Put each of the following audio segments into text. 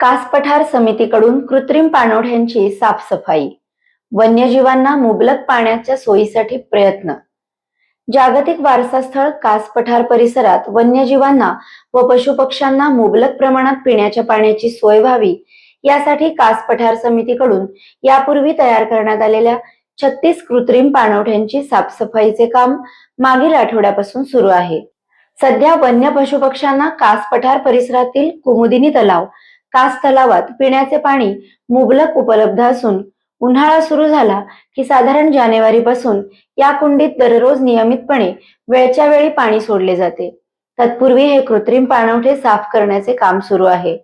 कासपठार समितीकडून कृत्रिम पाणवठ्यांची साफसफाई. वन्यजीवांना मुबलक पाण्याच्या सोयीसाठी प्रयत्न. जागतिक वारसा स्थळ परिसरात वन्यजीवांना व पशुपक्ष्यांना मुबलक प्रमाणात पिण्याच्या पाण्याची सोय व्हावी यासाठी कासपठार समितीकडून यापूर्वी तयार करण्यात आलेल्या छत्तीस कृत्रिम पाणवठ्यांची साफसफाईचे काम मागील आठवड्यापासून सुरू आहे. सध्या वन्य पशुपक्ष्यांना कासपठार परिसरातील कुमुदिनी तलाव कास तलावात पिण्याचे पाणी मुबलक उपलब्ध असून उन्हाळा सुरू झाला की साधारण जानेवारी पासून या कुंडीत दररोज नियमितपणे वेळच्या वेळी पाणी सोडले जाते. तत्पूर्वी हे कृत्रिम पाणवठे साफ करण्याचे काम सुरू आहे.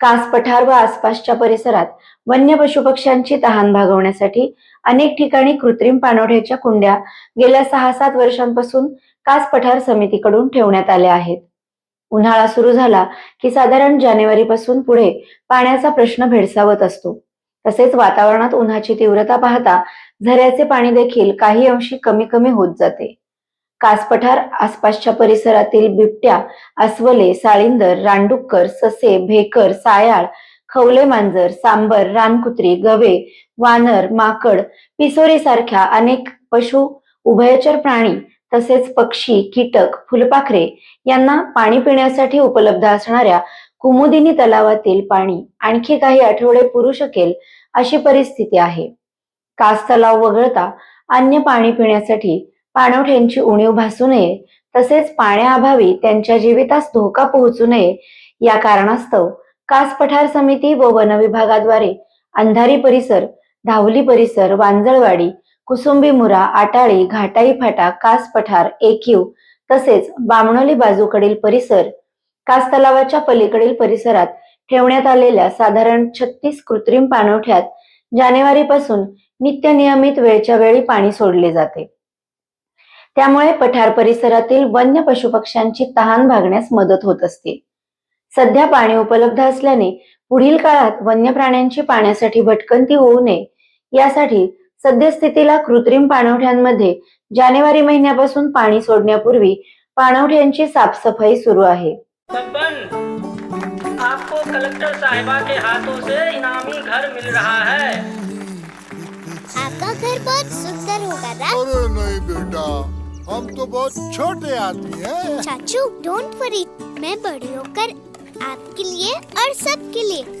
कास पठार व आसपासच्या परिसरात वन्य पशुपक्ष्यांची तहान भागवण्यासाठी अनेक ठिकाणी कृत्रिम पाणवठ्याच्या कुंड्या गेल्या सहा सात वर्षांपासून कास पठार समितीकडून ठेवण्यात आल्या आहेत. उन्हाळा सुरू झाला की साधारण जानेवारी पासून पुढे पाण्याचा प्रश्न भेडसावत असतो. तसेच वातावरणात उन्हाची तीव्रता पाहता झऱ्याचे पाणी देखील काही अंशी कमी कमी होत जाते. कासपठार आसपासच्या परिसरातील बिबट्या अस्वले साळींदर रानडुक्कर ससे भेकर सायाळ खवले मांजर सांबर रानकुत्री गवे वानर माकड पिसोरी सारख्या अनेक पशु उभयचर प्राणी तसेच पक्षी कीटक फुलपाखरे यांना पाणी पिण्यासाठी उपलब्ध असणाऱ्या कुमुदिनी तलावातील पाणी आणखी काही आठवडे पुरू शकेल अशी परिस्थिती आहे. कास तलाव वगळता अन्य पाणी पिण्यासाठी पाणवठ्यांची उणीव भासू नये तसेच पाण्याअभावी त्यांच्या जीवितास धोका पोहोचू नये या कारणास्तव कास पठार समिती व वन विभागाद्वारे अंधारी परिसर धावली परिसर वांजळवाडी कुसुंबी मुरा आटाळी घाटाई फाटा कास पठार एकीव तसेच बामणोली बाजूकडील परिसर कास तलावाच्या पलीकडील परिसरात ठेवण्यात आलेल्या साधारण छत्तीस कृत्रिम पाणवठ्यात जानेवारी पासून नित्य नियमित वेळच्या वेळी पाणी सोडले जाते. त्यामुळे पठार परिसरातील वन्य पशुपक्ष्यांची तहान भागण्यास मदत होत असते. सध्या पाणी उपलब्ध असल्याने पुढील काळात वन्य प्राण्यांची पाण्यासाठी भटकंती होऊ नये यासाठी सद्यस्थितीला कृत्रिम पाणवठ्यांमध्ये जानेवारी महिन्यापासून पाणी सोडण्यापूर्वी पाणवठ्यांची साफसफाई सुरू आहे. बब्बन आपको कलेक्टर साहिबा के हाथों से इनामी घर मिल रहा है। आपका घर बहुत सुंदर होगा ना अरे नहीं बेटा हम तो बहुत छोटे आदमी हैं। चाचू डोंट वरी मैं बड़ी होकर आपके लिए और सबके लिए